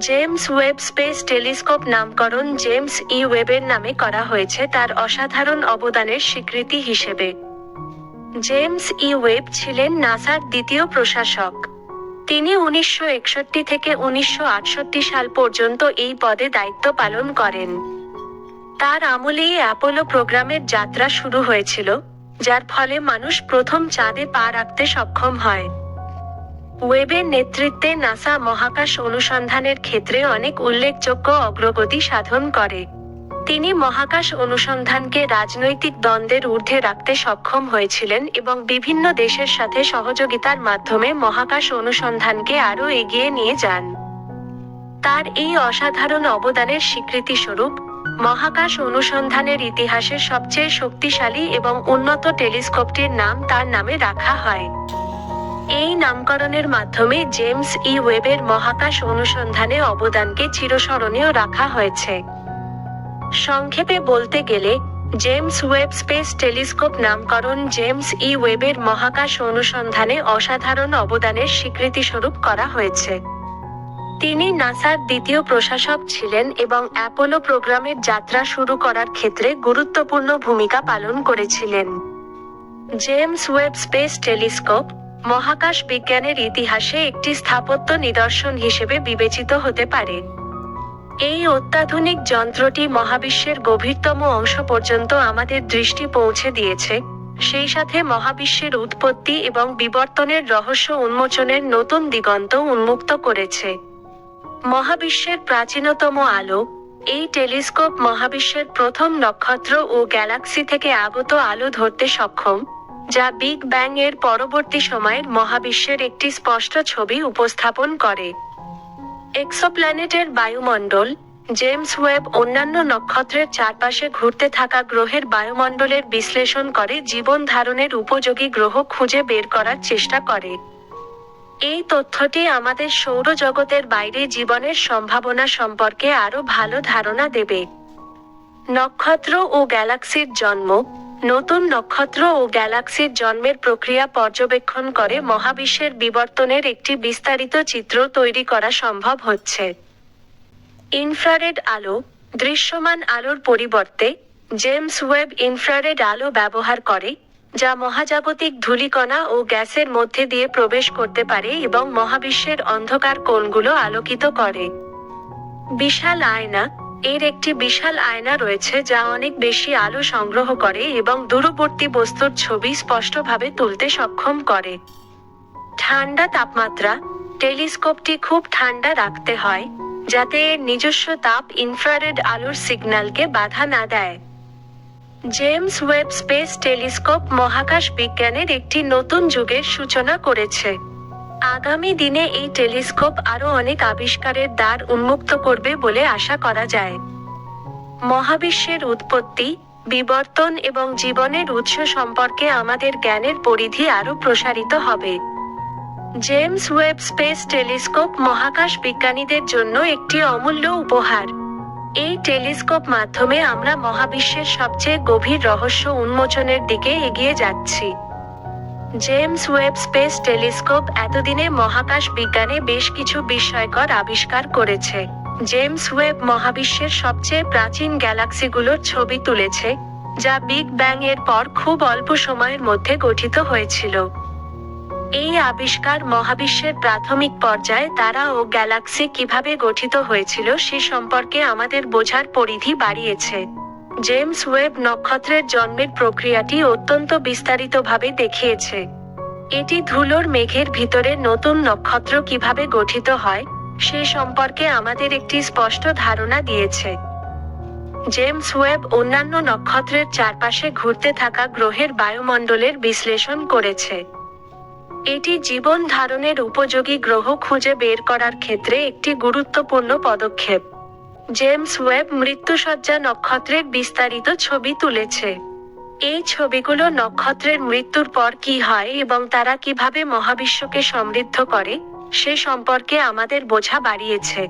James Webb space telescope নামকরণ James E ওয়েবের নামে করা হয়েছে তার অসাধারণ অবদানের স্বীকৃতি হিসেবে। জেমস ই ওয়েব ছিলেন নাসার দ্বিতীয় প্রশাসক। তিনি উনিশশো একষট্টি থেকে উনিশশো আটষট্টি সাল পর্যন্ত এই পদে দায়িত্ব পালন করেন। তার আমলেই অ্যাপোলো প্রোগ্রামের যাত্রা শুরু হয়েছিল, যার ফলে মানুষ প্রথম চাঁদে পা রাখতে সক্ষম হয়। ওয়েবের নেতৃত্বে নাসা মহাকাশ অনুসন্ধানের ক্ষেত্রে অনেক উল্লেখযোগ্য অগ্রগতি সাধন করে। তিনি মহাকাশ অনুসন্ধানকে রাজনৈতিক দ্বন্দ্বের ঊর্ধ্বে রাখতে সক্ষম হয়েছিলেন এবং বিভিন্ন দেশের সাথে সহযোগিতার মাধ্যমে মহাকাশ অনুসন্ধানকে আরও এগিয়ে নিয়ে যান। তার এই অসাধারণ অবদানের স্বীকৃতিস্বরূপ, মহাকাশ অনুসন্ধানের ইতিহাসের সবচেয়ে শক্তিশালী এবং উন্নত টেলিস্কোপটির নাম তার নামে রাখা হয়। এই নামকরণের মাধ্যমে জেমস ই ওয়েবের মহাকাশ অনুসন্ধানে অবদানকে চিরস্মরণীয় রাখা হয়েছে। সংক্ষেপে বলতে গেলে, জেমস ওয়েব স্পেস টেলিস্কোপ নামকরণ জেমস ই ওয়েবের মহাকাশ অনুসন্ধানে অসাধারণ অবদানের স্বীকৃতিস্বরূপ করা হয়েছে। তিনি নাসার দ্বিতীয় প্রশাসক ছিলেন এবং অ্যাপোলো প্রোগ্রামের যাত্রা শুরু করার ক্ষেত্রে গুরুত্বপূর্ণ ভূমিকা পালন করেছিলেন। জেমস ওয়েব স্পেস টেলিস্কোপ মহাকাশ বিজ্ঞানের ইতিহাসে একটি স্থাপত্য নিদর্শন হিসেবে বিবেচিত হতে পারে। এই অত্যাধুনিক যন্ত্রটি মহাবিশ্বের গভীরতম অংশ পর্যন্ত আমাদের দৃষ্টি পৌঁছে দিয়েছে। সেই সাথে মহাবিশ্বের উৎপত্তি এবং বিবর্তনের রহস্য উন্মোচনের নতুন দিগন্ত উন্মুক্ত করেছে। মহাবিশ্বের প্রাচীনতম আলো, এই টেলিস্কোপ মহাবিশ্বের প্রথম নক্ষত্র ও গ্যালাক্সি থেকে আগত আলো ধরতে সক্ষম। যা বিগ ব্যাং এর পরবর্তী সময়ের মহাবিশ্বের একটি স্পষ্ট ছবি উপস্থাপন করে। এক্সোপ্ল্যানেটের বায়ুমণ্ডল, জেমস ওয়েব অন্যান্য নক্ষত্রের চারপাশে ঘুরতে থাকা গ্রহের বায়ুমণ্ডলের বিশ্লেষণ করে জীবন ধারণের উপযোগী গ্রহ খুঁজে বের করার চেষ্টা করে। এই তথ্যটি আমাদের সৌরজগতের বাইরে জীবনের সম্ভাবনা সম্পর্কে আরও ভালো ধারণা দেবে। নক্ষত্র ও গ্যালাক্সির জন্ম নতুন নক্ষত্র ও গ্যালাক্সির জন্মের প্রক্রিয়া পর্যবেক্ষণ করে মহাবিশ্বের বিবর্তনের একটি বিস্তারিত চিত্র তৈরি করা সম্ভব হচ্ছে। ইনফ্রারেড আলো, দৃশ্যমান আলোর পরিবর্তে জেমস ওয়েব ইনফ্রারেড আলো ব্যবহার করে, যা মহাজাগতিক ধূলিকণা ও গ্যাসের মধ্যে দিয়ে প্রবেশ করতে পারে এবং মহাবিশ্বের অন্ধকার কোণগুলো আলোকিত করে। বিশাল আয়না এর একটি বিশাল আয়না রয়েছে যা অনেক বেশি আলো সংগ্রহ করে এবং দূরবর্তী বস্তুর ছবি স্পষ্টভাবে তুলতে সক্ষম করে। ঠান্ডা তাপমাত্রা টেলিস্কোপটি খুব ঠান্ডা রাখতে হয়, যাতে এর নিজস্ব তাপ ইনফ্রারেড আলোর সিগন্যালকে বাধা না দেয়। জেমস ওয়েব স্পেস টেলিস্কোপ মহাকাশ বিজ্ঞানের একটি নতুন যুগের সূচনা করেছে। আগামী দিনে এই টেলিস্কোপ আরও অনেক আবিষ্কারের দ্বার উন্মুক্ত করবে বলে আশা করা যায়। মহাবিশ্বের উৎপত্তি, বিবর্তন এবং জীবনের উৎস সম্পর্কে আমাদের জ্ঞানের পরিধি আরও প্রসারিত হবে। জেমস ওয়েব স্পেস টেলিস্কোপ মহাকাশ বিজ্ঞানীদের জন্য একটি অমূল্য উপহার। এই টেলিস্কোপ মাধ্যমে আমরা মহাবিশ্বের সবচেয়ে গভীর রহস্য উন্মোচনের দিকে এগিয়ে যাচ্ছি। জেমস ওয়েব স্পেস টেলিস্কোপ এতদিনে মহাকাশ বিজ্ঞানে বেশ কিছু বিস্ময়কর আবিষ্কার করেছে। জেমস ওয়েব মহাবিশ্বের সবচেয়ে প্রাচীন গ্যালাক্সিগুলোর ছবি তুলেছে, যা বিগ ব্যাং এর পর খুব অল্প সময়ের মধ্যে গঠিত হয়েছিল। এই আবিষ্কার মহাবিশ্বের প্রাথমিক পর্যায়ে তারা ও গ্যালাক্সি কীভাবে গঠিত হয়েছিল সে সম্পর্কে আমাদের বোঝার পরিধি বাড়িয়েছে। জেমস ওয়েব নক্ষত্রের জন্মের প্রক্রিয়াটি অত্যন্ত বিস্তারিতভাবে দেখিয়েছে। এটি ধুলোর মেঘের ভিতরে নতুন নক্ষত্র কীভাবে গঠিত হয়, সে সম্পর্কে আমাদের একটি স্পষ্ট ধারণা দিয়েছে। জেমস ওয়েব অন্যান্য নক্ষত্রের চারপাশে ঘুরতে থাকা গ্রহের বায়ুমণ্ডলের বিশ্লেষণ করেছে। এটি জীবন ধারণের উপযোগী গ্রহ খুঁজে বের করার ক্ষেত্রে একটি গুরুত্বপূর্ণ পদক্ষেপ। জেমস ওয়েব মৃত্যুসজ্জা নক্ষত্রের বিস্তারিত ছবি তুলেছে। এই ছবিগুলো নক্ষত্রের মৃত্যুর পর কি হয় এবং তারা কীভাবে মহাবিশ্বকে সমৃদ্ধ করে, সে সম্পর্কে আমাদের বোঝা বাড়িয়েছে।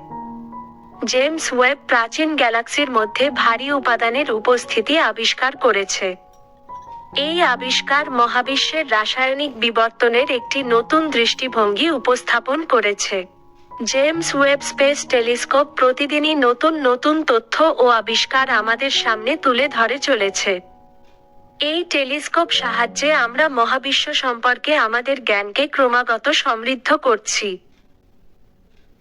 জেমস ওয়েব প্রাচীন গ্যালাক্সির মধ্যে ভারী উপাদানের উপস্থিতি আবিষ্কার করেছে। এই আবিষ্কার মহাবিশ্বের রাসায়নিক বিবর্তনের একটি নতুন দৃষ্টিভঙ্গি উপস্থাপন করেছে। জেমস ওয়েব স্পেস টেলিস্কোপ প্রতিদিনই নতুন নতুন তথ্য ও আবিষ্কার আমাদের সামনে তুলে ধরে চলেছে। এই টেলিস্কোপ সাহায্যে আমরা মহাবিশ্ব সম্পর্কে আমাদের জ্ঞানকে ক্রমাগত সমৃদ্ধ করছি।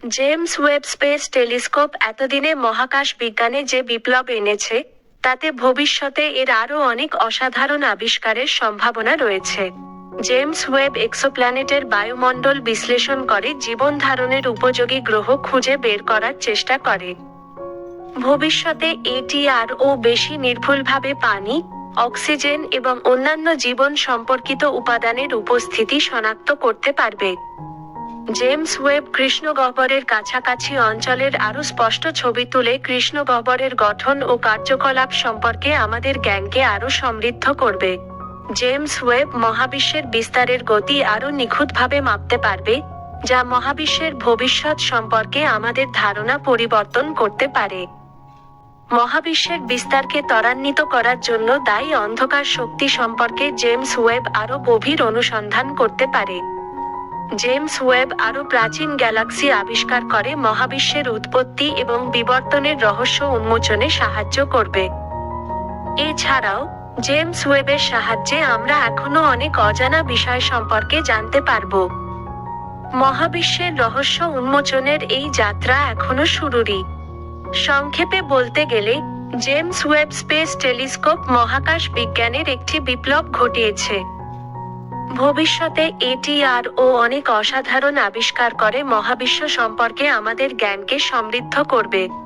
জেমস ওয়েব স্পেস টেলিস্কোপ এতদিনে মহাকাশ বিজ্ঞানে যে বিপ্লব এনেছে, তাতে ভবিষ্যতে এর আরও অনেক অসাধারণ আবিষ্কারের সম্ভাবনা রয়েছে। জেমস ওয়েব এক্সোপ্ল্যানেটের বায়ুমণ্ডল বিশ্লেষণ করে জীবন ধারণের উপযোগী গ্রহ খুঁজে বের করার চেষ্টা করে। ভবিষ্যতে এটি আরও বেশি নির্ভুলভাবে পানি, অক্সিজেন এবং অন্যান্য জীবন সম্পর্কিত উপাদানের উপস্থিতি শনাক্ত করতে পারবে। জেমস ওয়েব কৃষ্ণগহ্বরের কাছাকাছি অঞ্চলের আরও স্পষ্ট ছবি তুলে কৃষ্ণগহ্বরের গঠন ও কার্যকলাপ সম্পর্কে আমাদের জ্ঞানকে আরও সমৃদ্ধ করবে। জেমস ওয়েব মহাবিশ্বের বিস্তারের গতি আরও নিখুঁতভাবে মাপতে পারবে, যা মহাবিশ্বের ভবিষ্যৎ সম্পর্কে আমাদের ধারণা পরিবর্তন করতে পারে। মহাবিশ্বের বিস্তারকে ত্বরান্বিত করার জন্য দায়ী অন্ধকার শক্তি সম্পর্কে জেমস ওয়েব আরও গভীর অনুসন্ধান করতে পারে। জেমস ওয়েব আরও প্রাচীন গ্যালাক্সি আবিষ্কার করে মহাবিশ্বের উৎপত্তি এবং বিবর্তনের রহস্য উন্মোচনে সাহায্য করবে। এছাড়াও জেমস ওয়েবের সাহায্যে আমরা এখনও অনেক অজানা বিষয় সম্পর্কে জানতে পারব। মহাবিশ্বের রহস্য উন্মোচনের এই যাত্রা এখনও শুরুরই। সংক্ষেপে বলতে গেলে, জেমস ওয়েব স্পেস টেলিস্কোপ মহাকাশ বিজ্ঞানের একটি বিপ্লব ঘটিয়েছে। ভবিষ্যতে এটি আর ও অনেক অসাধারণ আবিষ্কার করে মহাবিশ্ব সম্পর্কে আমাদের জ্ঞানকে সমৃদ্ধ করবে।